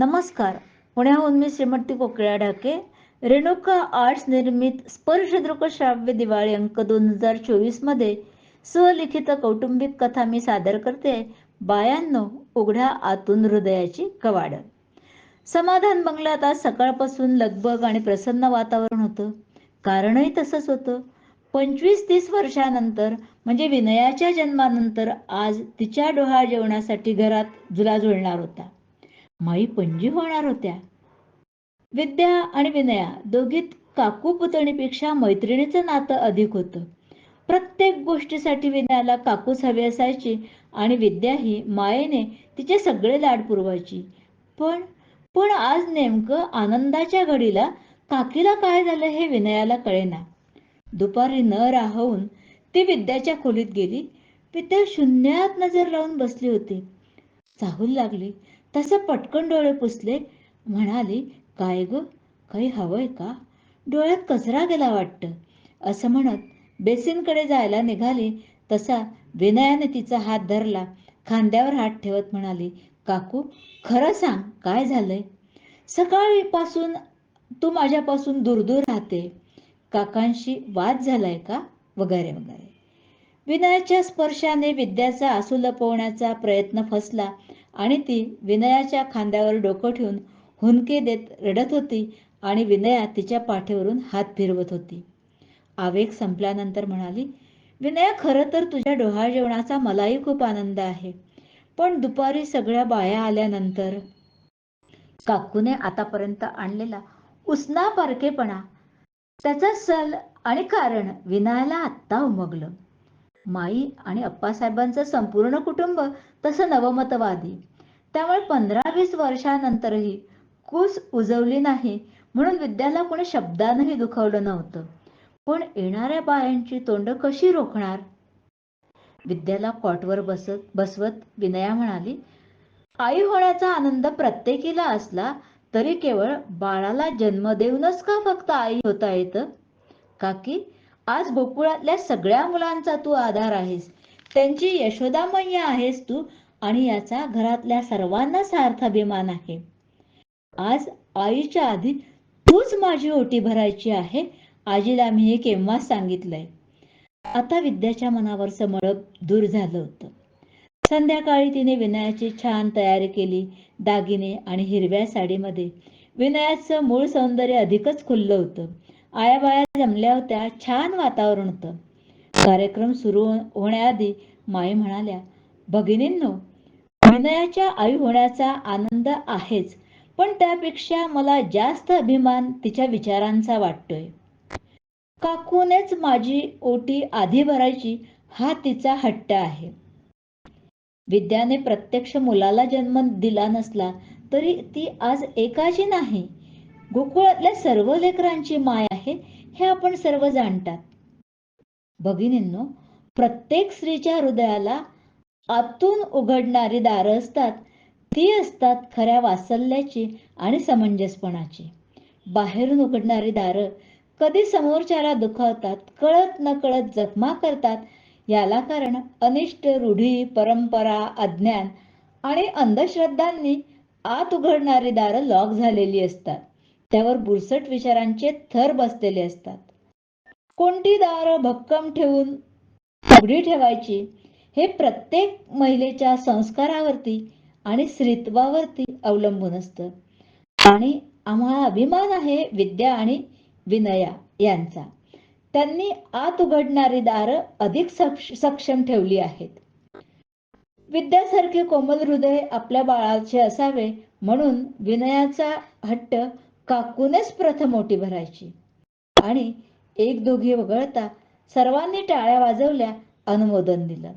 नमस्कार. पुण्याहून मी श्रीमती कोकिळा ढाके रेणुका आर्ट्स निर्मित स्पर्शदृक श्राव्य दिवाळी अंक दोन हजार चोवीसमध्ये स्वलिखित कौटुंबिक कथा मी सादर करते. बायांनो उघड्या आतून हृदयाची कवाड. समाधान बंगल्यात आज सकाळपासून लगबग आणि प्रसन्न वातावरण होतं. कारणही तसंच होतं. पंचवीस तीस वर्षानंतर म्हणजे विनयाच्या जन्मानंतर आज तिच्या डोहा जेवणासाठी घरात जुला जुळणार होता. माई पणजी होणार होत्या. विद्या आणि विनया दोघीत काकू पुतणीपेक्षा मैत्रिणीचं नातं अधिक होतं. प्रत्येक गोष्टीसाठी विनयाला काकूच हवी असायची आणि विद्या ही मायेने तिचे सगळे लाड पुरवायची. पण पण आज नेमकं आनंदाच्या घडीला काकीला काय झालं हे विनयाला कळेना. दुपारी न राहून ती विद्याच्या खोलीत गेली. विद्या शून्यात नजर लावून बसली होती. चाहूल लागली. तसं पटकन डोळे पुसले. म्हणाली काय ग? काही हवंय का? डोळ्यात कचरा गेला वाटतं. असं म्हणत बेसिनकडे जायला निघाली. तसा विनयाने तिचा हात धरला. खांद्यावर हात ठेवत म्हणाली काकू खरं सांग काय झालंय? सकाळीपासून तू माझ्यापासून दूर दूर राहते. काकांशी वाद झालाय का? वगैरे वगैरे. विनयाच्या स्पर्शाने विद्याचा आसू लपवण्याचा प्रयत्न फसला. आणि ती विनयाच्या खांद्यावर डोकं ठेवून हुंदके देत रडत होती आणि विनया तिच्या पाठीवरून हात फिरवत होती. आवेग संपल्यानंतर म्हणाली विनया खरं तर तुझ्या डोहाळ जेवणाचा मलाही खूप आनंद आहे. पण दुपारी सगळ्या बाया आल्यानंतर काकूने आतापर्यंत आणलेला उसना पारखेपणा त्याचा सल आणि कारण विनयाला आत्ता उमगलं. माई आणि अप्पासाहेबांचं संपूर्ण कुटुंब तसं नवमतवादी. त्यामुळे पंधरा वीस वर्षानंतरही कूस उजवली नाही म्हणून विद्याला कोणी शब्दानंही दुखवलं नव्हतं. पण येणाऱ्या बायांची तोंड कशी रोखणार? विद्याला कॉटवर बसत बसवत विनया म्हणाली आई होण्याचा आनंद प्रत्येकीला असला तरी केवळ बाळाला जन्म देऊनच का फक्त आई होता येतं? काकी आज गोकुळातल्या सगळ्या मुलांचा तू आधार आहेस. त्यांची यशोदामय्या आहेस तू. आणि याचा घरातल्या सर्वांना सार्थ अभिमान आहे. आज आईच्या आधी तूच माझी ओटी भरायची आहे आजीला मी हे केव्हाच सांगितलंय? आता विद्याच्या मनावरचं मळप दूर झालं होतं. संध्याकाळी तिने विनयाची छान तयारी केली दागिने आणि हिरव्या साडीमध्ये. विनयाचं मूळ सौंदर्य अधिकच खुललं होतं. आयाबाया जमल्या होत्या छान वातावरण होतं. कार्यक्रम सुरू होण्याआधी माई म्हणाल्या भगिनींनो विनयाच्या आई होण्याचा आनंद आहेच पण त्यापेक्षा मला जास्त अभिमान तिच्या विचारांचा वाटतोय. काकूनेच माझी ओटी आधी भरायची हा तिचा हट्ट आहे. विद्याने प्रत्यक्ष मुलाला जन्म दिला नसला तरी ती आज एकाची नाही. गोकुळातल्या सर्व लेकरांची माय आहे हे आपण सर्व जाणतात. भगिनींनो प्रत्येक स्त्रीच्या हृदयाला आतून उघडणारी दारं असतात. ती असतात खऱ्या वासल्याची आणि समंजसपणाची. बाहेरून उघडणारी दारं कधी समोरच्याला दुखावतात कळत न कळत जखमा करतात याला कारण अनिष्ट रूढी परंपरा अज्ञान आणि अंधश्रद्धांनी आत उघडणारी दारं लॉक झालेली असतात. त्यावर बुरसट विचारांचे थर बसलेले असतात. कोणती दारं भक्कम ठेवून उघडी ठेवायची? हे प्रत्येक महिलेच्या संस्कारावरती आणि स्त्रीत्वावरती अवलंबून असतं. आणि आम्हाला अभिमान आहे विद्या आणि विनया यांचा. त्यांनी आत उघडणारी दारं अधिक सक्षम ठेवली आहेत. विद्यासारखे कोमल हृदय आपल्या बाळाचे असावे म्हणून विनयाचा हट्ट काकूनेच प्रथम मोठी भरायची. आणि एक दोघी वगळता सर्वांनी टाळ्या वाजवल्या अनुमोदन दिलं.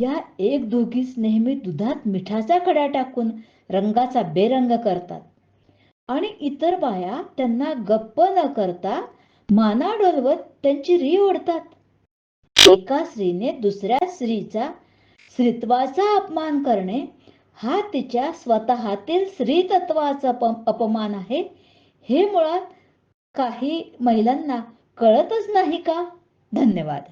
या एक दोघीच नेहमी दुधात मिठाचा खडा टाकून रंगाचा बेरंग करतात. आणि इतर बाया त्यांना गप्प न करता माना डोलवत त्यांची री ओढतात. एका स्त्रीने दुसऱ्या स्त्रीचा स्त्रीत्वाचा अपमान करणे हा तिच्या स्वतःतील स्त्रीतत्वाचा अपमान आहे. हे मुळात काही महिलांना कळतच नाही का? धन्यवाद.